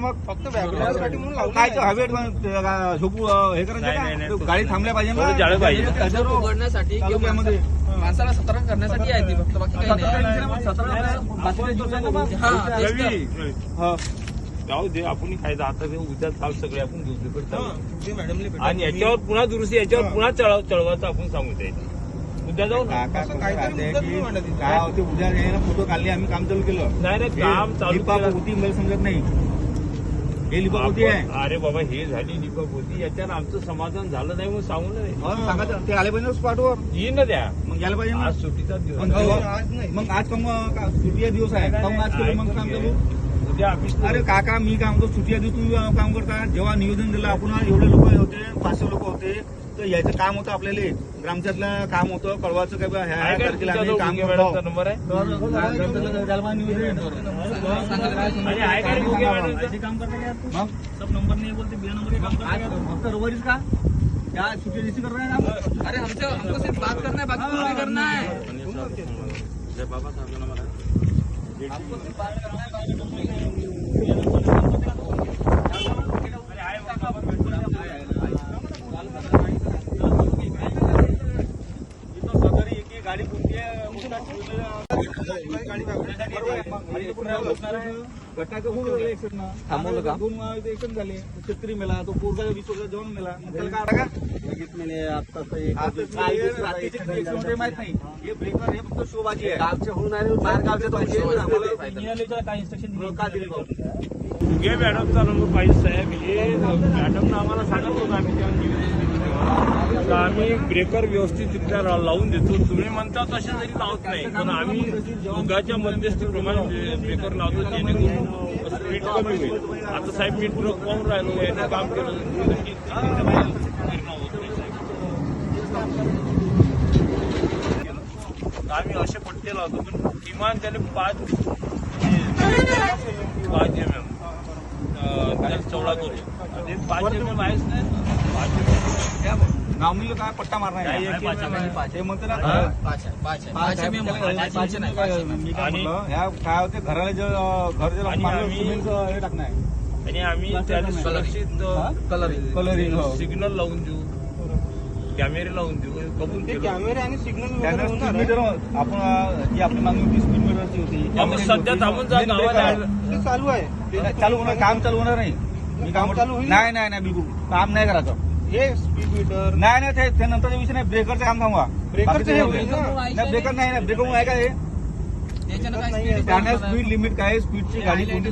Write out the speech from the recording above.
मग फक्त व्यापारासाठी म्हणून लावलं काय. हवेत झोपू हे करायचं का? गाडी थांबल्या पाहिजे थोडं जाळं पाहिजे. हजारो उघडण्यासाठी किंवा तालुक्यामध्ये. माणसा- माणसाला सतर्क करण्यासाठी आहे ती फक्त बाकी काही नाही ना. हा, तेच तर. हा. जाऊ दे आपण खायचं आता ते उद्या काल सगळे आपण घेऊ तिकडे हा, चालू. ते मॅडमला भेटा. आणि याच्यावर पुन्हा दुरुस्ती याच्यावर हा. पुन्हा चळव चळवायचं आपण सांगू ते उद्या जाऊ ना काका असं कसं काहीतरी म्हणत. काय होते उद्या फोटो काढले आम्ही काम चालू केलं नाही नाही काम चालू केलं. होती मला समजत नाही हे आहे. आपण- अरे बाबा हे झाली लिपक होती याच्यावर आमचं समाधान झालं नाही म्हणून सांगू ना रे. हो, सांगायचं. ते आले पाहिजे स्पॉटवर येईन ना द्या मग यायला पाहिजे ना. आज सुट्टीचा दिवस मग आहे. हो, आज नाही. मग आज कम सुट्टीचा दिवस आहे. कम आज केलं मग काम उद्या ऑफिस अरे काका मी काय म्हणतो सुट्टी आधी तू काम करता. जेव्हा निवेदन दिलं आपण एवढे लोक होते पाचशे लोक होते. तर याचं काम होतं आपल्याला ग्रामच्यातलं काम होतं कळवाचं काय ह्या ह्या तारखेला आम्ही काम करतो. नंबर आहे? काम करता सब नंबर नाही बोलते बिना नंबर काम करता. फक्त रविवारीच का? त्या सुट्टी दिवशी करता का अरे हमसे हमको सिर्फ बात करना है बाकी कुछ नहीं. करना है इथं सदरी एक एक गाडी कोणती आहे थांबवलं का दोन एक्सिडेंट झाले शेतकरी मेला तो पोरगा वीस वर्षाचा मेला त्याला काय आता माहीत नाही हे ब्रेकर हे फक्त आहे गावचे होऊन बाहेर गावचे काय इन्स्ट्रक्शन का दिले भाऊ मुगे मॅडमचा नंबर पाहिजे साहेब. हे मॅडमनं आम्हाला सांगत होतं आम्ही जेव्हा निवेदन दिलं तेव्हा तर आम्ही ब्रेकर व्यवस्थित तिथल्या लावून देतो. तुम्ही म्हणता तसे जरी लावत नाही पण आम्ही मुगाच्या मध्यस्थीप्रमाणे ब्रेकर लावतो जेणेकरून स्पीड कमी होईल. आता साहेब मी पुढं पाहून राहिलो याने काम केलं आम्ही असे पट्टे लावतो पण किमान त्याने पाच पाच एम एम चौडा करू. पाच एम एम आहेच नाही पाच MM. नावमीला काय पट्टा मारणार. ते म्हणते ना? पाच आहे, पाच आहे. पाच पाच आहे, आहे, मी नाही, काय आणि- म्हटलं ह्या काय होते? घराला जे अं, घर जे आणि मारलं, आम्ही- सिमेंटचं हे टाकणं आहे. आणि आम्ही त्याला सुरक्षित हा? कलरिंग कलरिंग हो. सिग्नल लावून देऊ. कॅमेरे लावून देऊ. कबूल ते केलं. कॅमेरे आणि सिग्नल त्यानं स्पीड मीटर. आपण अं, जी आपली मागणी होती स्पीड मीटरची होती. सध्या थांबून जा, Main breaker गावाला- आहे. ते चालू आहे. ते चालू होणार काम चालू होणार नाही. मी काम चालू होईल? नाही नाही नाही बिलकुल. काम नाही करायचं. हे स्पीड मीटर नाही नाही ते- ते नंतरचा विषय नाही ब्रेकरचं काम थांबवा. ब्रेकरचं हे होईल. ना? नाही ब्रेकर नाही ना ब्रेकर आहे का हे? त्याच्यानं काय त्याने speed स्पीड लिमिट काय? स्पीडची गाडी कोणती